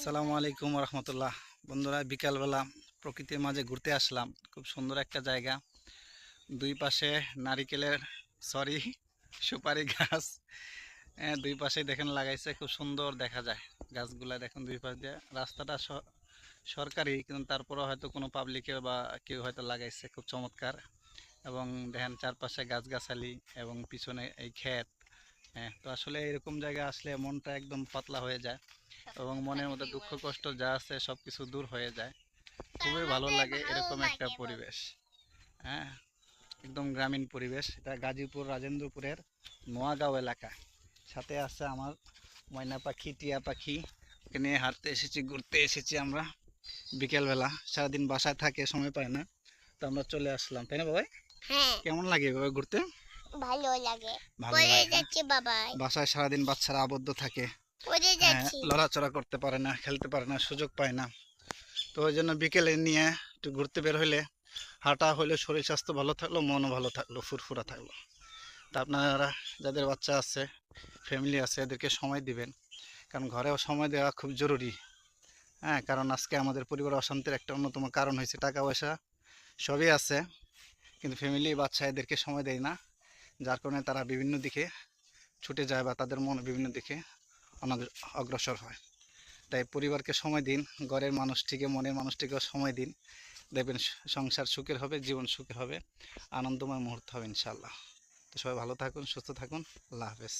আসসালামু আলাইকুম রহমতুল্লাহ। বন্ধুরা বিকালবেলা প্রকৃতির মাঝে ঘুরতে আসলাম। খুব সুন্দর একটা জায়গা। দুই পাশে নারিকেলের সরি সুপারি গাছ। হ্যাঁ, দুই পাশে দেখেন লাগাইছে খুব সুন্দর দেখা যায়। গাছগুলা দেখেন দুই পাশ দিয়ে। রাস্তাটা সরকারি কিন্তু তারপরে হয়তো কোনো পাবলিকের বা কেউ হয়তো লাগাইছে খুব চমৎকার। এবং দেখেন চারপাশে গাছগাছালি এবং পিছনে এই ক্ষেত। হ্যাঁ তো আসলে এরকম জায়গা আসলে মনটা একদম পাতলা হয়ে যায়। এবং মনের মধ্যে দুঃখ কষ্ট যা আছে সব কিছু দূর হয়ে যায়। খুবই ভালো লাগে এরকম একটা পরিবেশ। হ্যাঁ একদম গ্রামীণ পরিবেশ। এটা গাজীপুর রাজেন্দ্রপুরের নোয়াগাঁও এলাকা। সাথে আছে আমার ময়না পাখি টিয়া পাখি। ওকে নিয়ে হাঁটতে এসেছি ঘুরতে এসেছি আমরা বিকেলবেলা। সারাদিন বাসায় থাকে সময় পায় না। তো আমরা চলে আসলাম। তাই না বাবাই? হ্যাঁ। কেমন লাগে এভাবে ঘুরতে? ভালো লাগে। ভালো লাগে যাচ্ছে বাসায় সারাদিন বাচ্চারা আবদ্ধ থাকে। হ্যাঁ, লড়াচড়া করতে পারে না খেলতে পারে না সুযোগ পায় না। তো ওই জন্য বিকেলে নিয়ে একটু ঘুরতে বের হইলে হাঁটা হইলে শরীর স্বাস্থ্য ভালো থাকল মনও ভালো থাকল ফুরফুরা থাকল। তা আপনারা যাদের বাচ্চা আছে ফ্যামিলি আছে এদেরকে সময় দিবেন। কারণ ঘরেও সময় দেওয়া খুব জরুরি। হ্যাঁ কারণ আজকে আমাদের পরিবার অশান্তির একটা অন্যতম কারণ হয়েছে টাকা পয়সা সবই আছে। কিন্তু ফ্যামিলি বাচ্চা এদেরকে সময় দেয় না। যার কারণে তারা বিভিন্ন দিকে ছুটে যায় বা তাদের মন বিভিন্ন দিকে অগ্রসর হয়। তাই পরিবারকে সময় দিন, ঘরের মানুষটিকে, মনের মানুষটিকেও সময় দিন। দেখবেন সংসার সুখের হবে, জীবন সুখের হবে, আনন্দময় মুহূর্ত হবে ইনশাল্লাহ তো সবাই ভালো থাকুন, সুস্থ থাকুন, আল্লাহ হাফেজ।